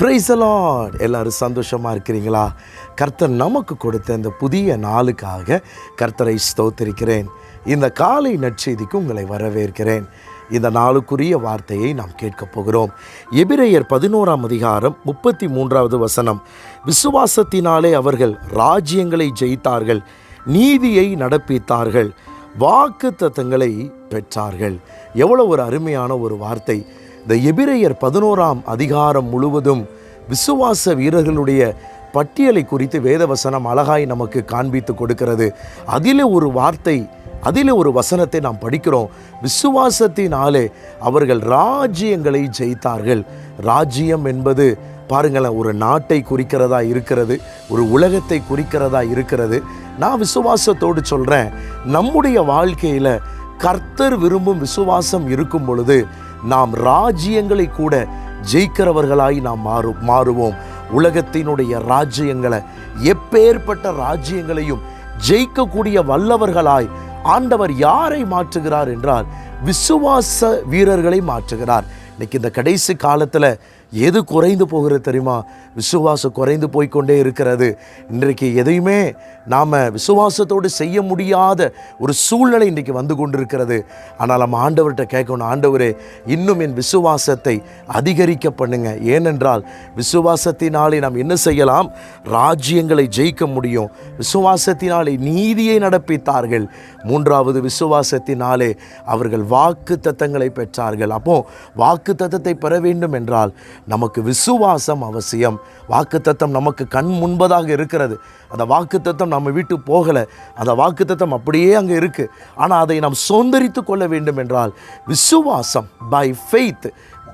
பிரைசலாட் எல்லாரும் சந்தோஷமாக இருக்கிறீங்களா? கர்த்தர் நமக்கு கொடுத்த இந்த புதிய நாளுக்காக கர்த்தரை ஸ்தோத்திருக்கிறேன். இந்த காலை நற்செய்திக்கு உங்களை வரவேற்கிறேன். இந்த நாளுக்குரிய வார்த்தையை நாம் கேட்கப் போகிறோம். எபிரேயர் பதினோராம் அதிகாரம் முப்பத்தி மூன்றாவது வசனம். விசுவாசத்தினாலே அவர்கள் ராஜ்யங்களை ஜெயித்தார்கள் நீதியை நடப்பித்தார்கள் வாக்கு தத்தங்களை பெற்றார்கள். எவ்வளோ ஒரு அருமையான ஒரு வார்த்தை. இந்த எபிரேயர் பதினோராம் அதிகாரம் முழுவதும் விசுவாச வீரர்களுடைய பட்டியலை குறித்து வேதவசனம் அழகாய் நமக்கு காண்பித்து கொடுக்கிறது. அதிலே ஒரு வார்த்தை அதிலே ஒரு வசனத்தை நாம் படிக்கிறோம். விசுவாசத்தினாலே அவர்கள் ராஜ்யங்களை ஜெயித்தார்கள். ராஜ்யம் என்பது பாருங்களேன் ஒரு நாட்டை குறிக்கிறதா இருக்கிறது ஒரு உலகத்தை குறிக்கிறதா இருக்கிறது. நான் விசுவாசத்தோடு சொல்கிறேன் நம்முடைய வாழ்க்கையில் கர்த்தர் விரும்பும் விசுவாசம் இருக்கும் பொழுது நாம் ராஜ்யங்களை கூட ஜெயிக்கிறவர்களாய் நாம் மாறு மாறுவோம். உலகத்தினுடைய ராஜ்யங்களை எப்பேற்பட்ட ராஜ்யங்களையும் ஜெயிக்கக்கூடிய வல்லவர்களாய் ஆண்டவர் யாரை மாற்றுகிறார் என்றால் விசுவாச வீரர்களை மாற்றுகிறார். இன்னைக்கு இந்த கடைசி காலத்தில் எது குறைந்து போகிறது தெரியுமா? விசுவாசம் குறைந்து போய்க்கொண்டே இருக்கிறது. இன்றைக்கு எதையுமே நாம் விசுவாசத்தோடு செய்ய முடியாத ஒரு சூழ்நிலை இன்றைக்கி வந்து கொண்டிருக்கிறது. ஆனால் நம்ம ஆண்டவர்கிட்ட கேட்கணும் ஆண்டவரே இன்னும் என் விசுவாசத்தை அதிகரிக்க பண்ணுங்க. ஏனென்றால் விசுவாசத்தினாலே நாம் என்ன செய்யலாம்? ராஜ்யங்களை ஜெயிக்க முடியும். விசுவாசத்தினாலே நீதியை நடப்பித்தார்கள். மூன்றாவது விசுவாசத்தினாலே அவர்கள் வாக்கு தத்தங்களை பெற்றார்கள். அப்போ வாக்கு தத்தத்தை பெற வேண்டும் என்றால் நமக்கு விசுவாசம் அவசியம். வாக்குத்தத்தம் நமக்கு கண் முன்பதாக இருக்கிறது. அந்த வாக்குத்தத்தம் நம்ம வீட்டு போகலை. அந்த வாக்குத்தத்தம் அப்படியே அங்கே இருக்குது ஆனால் அதை நாம் சோந்தரித்து கொள்ள வேண்டும் என்றால் விசுவாசம் பை ஃபெய்த்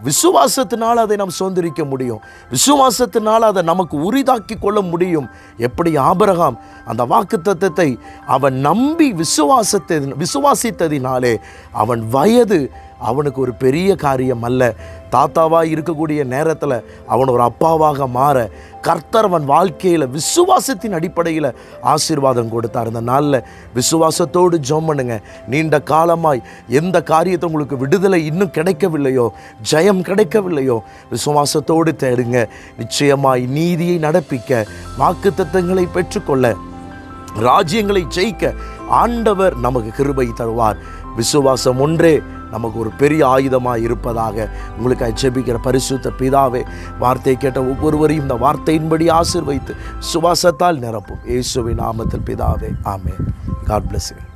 விசுவாசத்தினால் அதை நாம் சுதந்திரிக்க முடியும். விசுவாசத்தினால் அதை நமக்கு உரிதாக்கி கொள்ள முடியும். எப்படி? ஆபரகாம் அந்த வாக்குத்தத்தை அவன் நம்பி விசுவாசத்தை விசுவாசித்ததினாலே அவன் வயது அவனுக்கு ஒரு பெரிய காரியம் அல்ல. தாத்தாவாக இருக்கக்கூடிய நேரத்தில் அவன் ஒரு அப்பாவாக மாற கர்த்தர் அவன் வாழ்க்கையில் விசுவாசத்தின் அடிப்படையில் ஆசீர்வாதம் கொடுத்தார். அந்த நாளில் விசுவாசத்தோடு ஜோம் பண்ணுங்க. நீண்ட காலமாய் எந்த காரியத்தை உங்களுக்கு விடுதலை இன்னும் கிடைக்கவில்லையோ ஜெயம் கிடைக்கவில்லையோ விசுவாசத்தோடு தேடுங்க. நிச்சயமாய் நீதியை நடப்பிக்க வாக்குத்தத்தங்களை பெற்றுக்கொள்ள ராஜ்யங்களை ஜெயிக்க ஆண்டவர் நமக்கு கிருபை தருவார். விசுவாசம் ஒன்றே நமக்கு ஒரு பெரிய ஆயுதமாக இருப்பதாக உங்களுக்கு ஜெபிக்கிற பரிசுத்த பிதாவே வார்த்தையை கேட்ட ஒவ்வொருவரையும் இந்த வார்த்தையின்படி ஆசிர்வைத்து சுவாசத்தால் நிரப்பும். இயேசுவின் நாமத்தில் பிதாவே ஆமே காட் பிளஸ் யூ